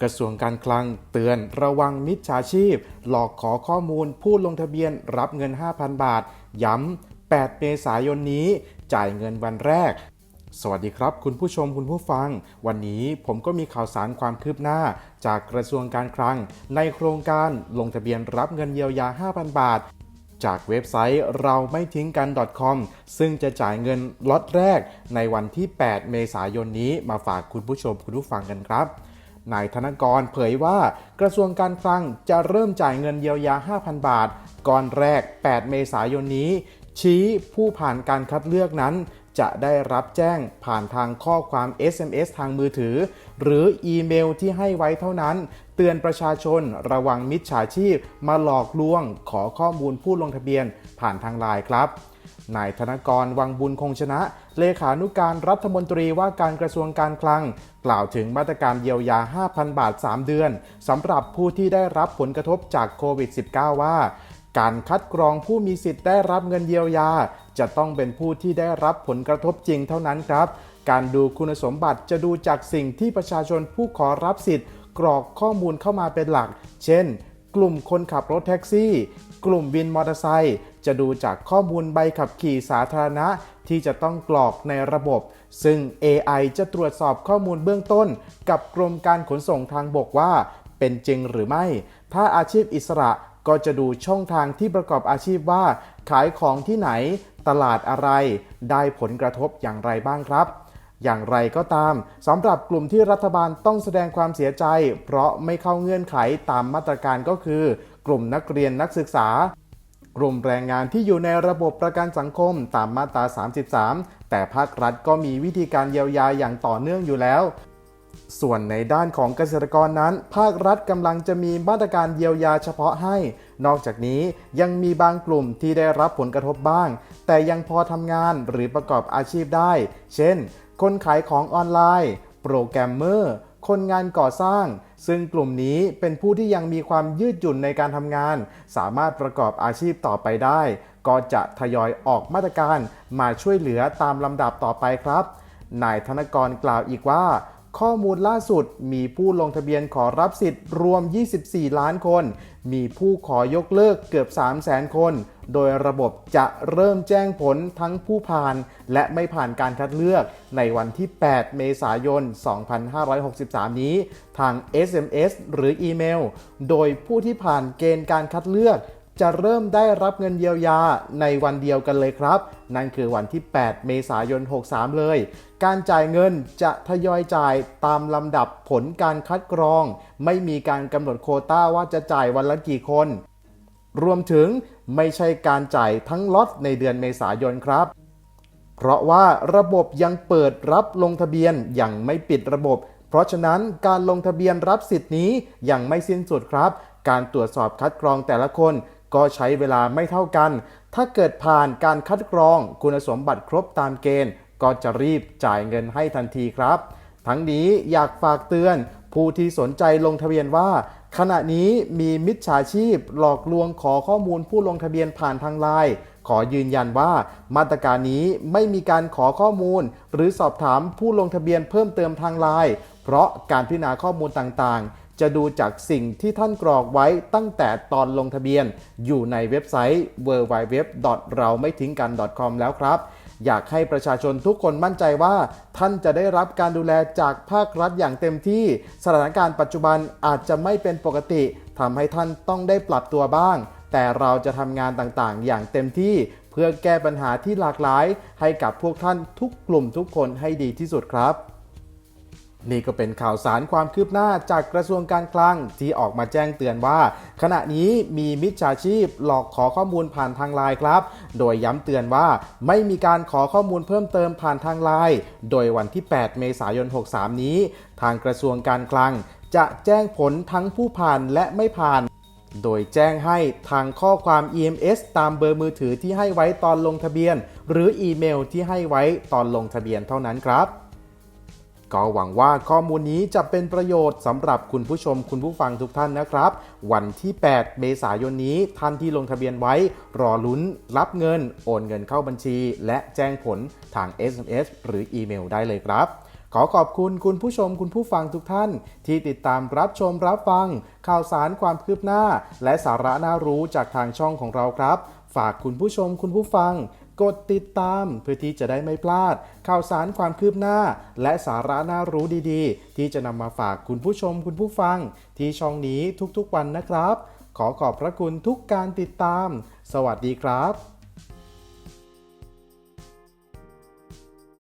กระทรวงการคลังเตือนระวังมิจฉาชีพ หลอกขอข้อมูลผู้ลงทะเบียนรับเงิน 5,000 บาท ย้ำ 8 เมษายนนี้ จ่ายเงินวันแรก สวัสดีครับ คุณผู้ชมคุณผู้ฟัง วันนี้ผมก็มีข่าวสารความคืบหน้า จากกระทรวงการคลัง ในโครงการลงทะเบียนรับเงินเยียวยา 5,000 บาท จากเว็บไซต์เราไม่ทิ้งกัน .com ซึ่งจะจ่ายเงินล็อตแรกในวันที่ 8 เมษายนนี้มาฝากคุณผู้ชมคุณผู้ฟังกันครับ นายธนกรเผยว่ากระทรวงการคลังจะเริ่มจ่ายเงินเยียวยา 5,000 บาท ก่อนแรก 8 เมษายนนี้ ชี้ผู้ผ่านการคัดเลือกนั้น จะได้รับแจ้งผ่านทางข้อความ SMS ทางมือถือ หรืออีเมลที่ให้ไว้เท่านั้น เตือนประชาชนระวังมิจฉาชีพ มาหลอกลวงขอข้อมูลผู้ลงทะเบียนผ่านทางไลน์ครับ นายธนกรวังบุญคงชนะ เลขานุการรัฐมนตรีว่าการกระทรวงการคลัง กล่าวถึงมาตรการเยียวยา 5,000 บาท 3 เดือนสำหรับผู้ที่ได้รับผลกระทบจากโควิด -19 ว่า การคัดกรองผู้มีสิทธิ์ได้รับเงินเยียวยา จะต้องเป็นผู้ที่ได้รับผลกระทบจริงเท่านั้นครับ การดูคุณสมบัติจะดูจากสิ่งที่ประชาชนผู้ขอรับสิทธิ์ กรอกข้อมูลเข้ามาเป็นหลัก เช่น กลุ่มคนขับรถแท็กซี่ กลุ่มวินมอเตอร์ไซค์จะดูจากข้อมูลใบขับขี่สาธารณะที่จะต้องกรอกในระบบ ซึ่ง AI จะตรวจสอบข้อมูลเบื้องต้น กับกรมการขนส่งทางบกว่า เป็นจริงหรือไม่ ถ้าอาชีพอิสระก็จะดูช่องทางที่ประกอบอาชีพว่า ขายของที่ไหน ตลาดอะไร ได้ผลกระทบอย่างไรบ้างครับอย่างไรก็ตามสำหรับกลุ่มที่รัฐบาลต้องแสดงความเสียใจ เพราะไม่เข้าเงื่อนไขตามมาตรการก็คือ กลุ่มนักเรียนนักศึกษา กลุ่มแรงงานที่อยู่ในระบบประกันสังคมตามมาตรา 33 แต่ภาครัฐก็มีวิธีการเยียวยาอย่างต่อเนื่องอยู่แล้ว ส่วนในด้านของเกษตรกรนั้น ภาครัฐกำลังจะมีมาตรการเยียวยาเฉพาะให้ นอกจากนี้ยังมีบางกลุ่มที่ได้รับผลกระทบบ้าง แต่ยังพอทำงานหรือประกอบอาชีพได้ เช่น คนขายของออนไลน์ โปรแกรมเมอร์ คนงานก่อสร้าง ซึ่งกลุ่มนี้เป็นผู้ที่ยังมีความยืดหยุ่นในการทำงาน สามารถประกอบอาชีพต่อไปได้ ก็จะทยอยออกมาตรการมาช่วยเหลือตามลำดับต่อไปครับ นายธนกรกล่าวอีกว่า ข้อมูลล่าสุดมีผู้ลงทะเบียนขอรับสิทธิ์รวม 24 ล้านคน มีผู้ขอยกเลิกเกือบ 3 0 0แสนคน โดยระบบจะเริ่มแจ้งผลทั้งผู้ผ่านและไม่ผ่านการคัดเลือกในวันที่ 8 เมษายน 2563 นี้ ทาง SMS หรืออีเมล โดยผู้ที่ผ่านเกณฑ์การคัดเลือกจะเริ่มได้รับเงินเยียวยาในวันเดียวกันเลยครับ นั่นคือวันที่ 8 เมษายน 63 เลย การจ่ายเงินจะทยอยจ่ายตามลำดับผลการคัดกรอง ไม่มีการกำหนดโคต้าว่าจะจ่ายวันละกี่คน รวมถึงไม่ใช่การจ่ายทั้งล็อตในเดือนเมษายนครับ เพราะว่าระบบยังเปิดรับลงทะเบียนอยังไม่ปิดระบบ เพราะฉะนั้นการลงทะเบียนรับสิทธิ์นี้ยังไม่สิ้นสุดครับ การตรวจสอบคัดกรองแต่ละคนก็ใช้เวลาไม่เท่ากัน ถ้าเกิดผ่านการคัดกรองคุณสมบัติครบตามเกณฑ์ ก็จะรีบจ่ายเงินให้ทันทีครับ ทั้งนี้อยากฝากเตือนผู้ที่สนใจลงทะเบียนว่า ขณะนี้มีมิจฉาชีพหลอกลวงขอข้อมูลผู้ลงทะเบียนผ่านทางไลน์ขอยืนยันว่ามาตรการนี้ไม่มีการขอข้อมูล หรือสอบถามผู้ลงทะเบียนเพิ่มเติมทางไลน์เพราะการพิจารณาข้อมูลต่างๆ จะดูจากสิ่งที่ท่านกรอกไว้ตั้งแต่ตอนลงทะเบียน อยู่ในเว็บไซต์ www เราไม่ทิ้งกัน .com แล้วครับ อยากให้ประชาชนทุกคนมั่นใจว่า ท่านจะได้รับการดูแลจากภาครัฐอย่างเต็มที่ สถานการณ์ปัจจุบันอาจจะไม่เป็นปกติทำให้ท่านต้องได้ปรับตัวบ้าง แต่เราจะทำงานต่างๆ อย่างเต็มที่ เพื่อแก้ปัญหาที่หลากหลาย ให้กับพวกท่านทุกกลุ่มทุกคนให้ดีที่สุดครับ นี่ก็เป็นข่าวสารความคืบหน้าจากกระทรวงการคลังที่ออกมาแจ้งเตือนว่า ขณะนี้มีมิจฉาชีพหลอกขอข้อมูลผ่านทางไลน์ครับ โดยย้ำเตือนว่าไม่มีการขอข้อมูลเพิ่มเติมผ่านทางไลน์โดยวันที่ 8 เมษายน 63 นี้ ทางกระทรวงการคลัง จะแจ้งผลทั้งผู้ผ่านและไม่ผ่านโดยแจ้งให้ทางข้อความ EMS ตามเบอร์มือถือที่ให้ไว้ตอนลงทะเบียน หรืออีเมลที่ให้ไว้ตอนลงทะเบียนเท่านั้นครับ ก็หวังว่าข้อมูลนี้จะเป็นประโยชน์สำหรับคุณผู้ชมคุณผู้ฟังทุกท่านนะครับ วันที่ 8 เมษายนนี้ท่านที่ลงทะเบียนไว้ รอลุ้นรับเงิน โอนเงินเข้าบัญชี และแจ้งผลทาง SMS หรืออีเมลได้เลยครับ ขอขอบคุณคุณผู้ชมคุณผู้ฟังทุกท่าน ที่ติดตามรับชมรับฟัง ข่าวสารความคืบหน้า และสาระน่ารู้จากทางช่องของเราครับ ฝากคุณผู้ชมคุณผู้ฟัง กดติดตามเพื่อที่จะได้ไม่พลาด ข่าวสารความคืบหน้า และสาระน่ารู้ดีๆ ที่จะนำมาฝากคุณผู้ชมคุณผู้ฟัง ที่ช่องนี้ทุกๆวันนะครับ ขอขอบพระคุณทุกการติดตาม สวัสดีครับ